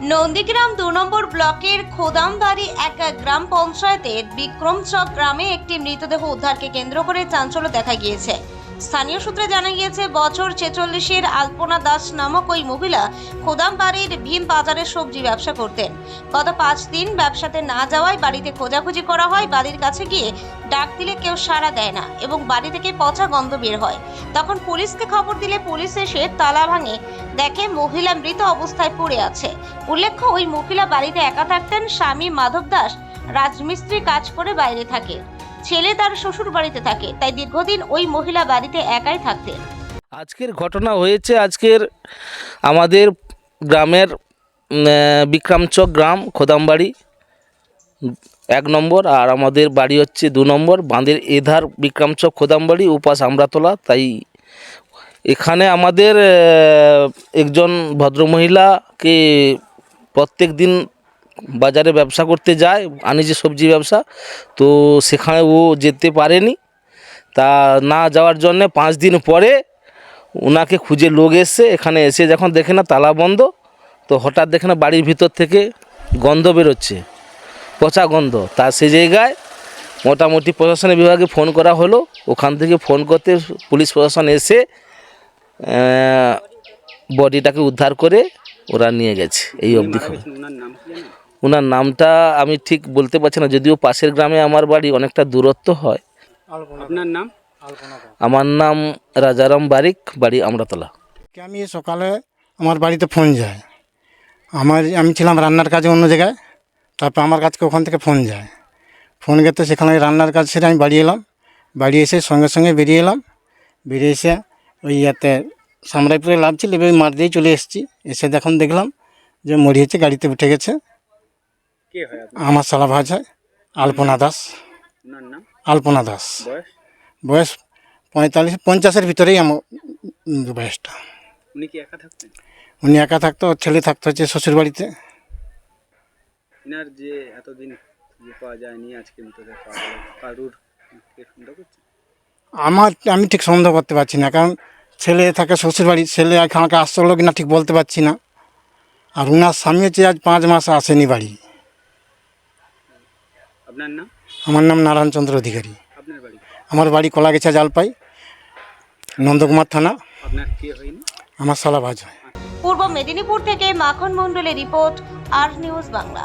নন্দীগ্রাম দু নম্বর ব্লকের খোদামবাড়ি এক গ্রাম পঞ্চায়েতের বিক্রমচক গ্রামে একটি মৃতদেহ উদ্ধারকে কেন্দ্র করে চাঞ্চল্য দেখা গিয়েছে। স্থানীয় সূত্রে জানা গিয়েছে, বছর ছেচল্লিশের আলপনা দাস নামক ওই মহিলা খোদামবাড়ির ভীম বাজারে সবজি ব্যবসা করতেন। গত পাঁচ দিন ব্যবসাতে না যাওয়ায় বাড়িতে খোঁজাখুঁজি করা হয়, বাড়ির কাছে গিয়ে ডাক দিলে কেউ সাড়া দেয় না এবং বাড়ি থেকে পচা গন্ধ বের হয়। তখন পুলিশকে খবর দিলে পুলিশ এসে তালা ভাঙে, দেখে মহিলা মৃত অবস্থায় পড়ে আছে। উল্লেখ্য, ওই মহিলা বাড়িতে একা থাকতেন, স্বামী মাধব দাস রাজমিস্ত্রি কাজ করে বাইরে থাকে। ছেলে তার শ্বশুর বাড়িতে থাকে, তাই দীর্ঘদিন ওই মহিলা বাড়িতে একাই থাকতেন। আজকের ঘটনা হয়েছে, আজকের আমাদের গ্রামের বিক্রমচক গ্রাম, খোদামবাড়ি, এক নম্বর, আর আমাদের বাড়ি হচ্ছে দু নম্বর, বাঁধের এধার বিক্রমচক খোদামবাড়ি, উপাস আমরাতলা, তাই এখানে আমাদের একজন ভদ্রমহিলাকে প্রত্যেক দিন বাজারে ব্যবসা করতে যায় আনিছে সবজি ব্যবসা, তো সেখানে ও যেতে পারেনি। তা না যাওয়ার জন্যে পাঁচ দিন পরে ওনাকে খুঁজে লোক এসে এখানে এসে যখন দেখে না তালা বন্ধ, তো হঠাৎ দেখে না বাড়ির ভিতর থেকে গন্ধ বেরোচ্ছে, পচা গন্ধ। তা সে জায়গায় মোটামুটি প্রশাসনের বিভাগে ফোন করা হলো। ওখান থেকে ফোন করতে পুলিশ প্রশাসন এসে বডিটাকে উদ্ধার করে ওরা নিয়ে গেছে, এই অবধি খবর। ওনার নামটা আমি ঠিক বলতে পারছি না যদিও পাশের গ্রামে আমার বাড়ি অনেকটা দূরত্ব হয়। আপনার নাম? আমার নাম রাজারাম বারিক বাড়ি আমরাতলা। আমি সকালে আমার বাড়িতে ফোন যায়। আমার আমি ছিলাম রান্নার কাজে অন্য জায়গায় তারপর আমার কাছকে ওখান থেকে ফোন যায়। ফোন গেতে সেখানে রান্নার কাজ সেরে আমি বাড়ি এলাম। বাড়ি এসে সঙ্গে সঙ্গে বেরিয়ে এলাম। বেরিয়ে এসে ওই ইয়াতে সামরাইপুরে লাভ ছিল এবার মাঠ দিয়ে চলে এসেছি। এসে দেখুন দেখলাম যে মরিয়েছে গাড়িতে উঠে গেছে। কে হয় আমার সালা ভাজ আলপনা দাস। আলপনা দাস। বয়স? পঁয়তাল্লিশ পঞ্চাশের ভিতরেই আমার বয়সটা। উনি কি একা থাকতেন? উনি একা থাকতো ছেলে থাকতো হচ্ছে শ্বশুর বাড়িতে। যে এতদিন পাওয়া যায়নি আজকে কারুর আমার আমি ঠিক সন্দেহ করতে পারছি না কারণ ছেলে থাকে শ্বশুর বাড়ি ছেলে আমাকে আসতে হলো কিনা ঠিক বলতে পারছি না। আর উনার স্বামী হচ্ছে আজ পাঁচ মাস আসেনি বাড়ি। আপনার নাম? আমার নাম নারায়ণচন্দ্র অধিকারী। আপনার বাড়ি? আমার বাড়ি কলাগেছা জালপাই নন্দকুমার থানা। আপনার কে হয়নি? আমার সালাবাজ হয়। পূর্ব মেদিনীপুর থেকে মাখন মণ্ডলের রিপোর্ট আর নিউজ বাংলা।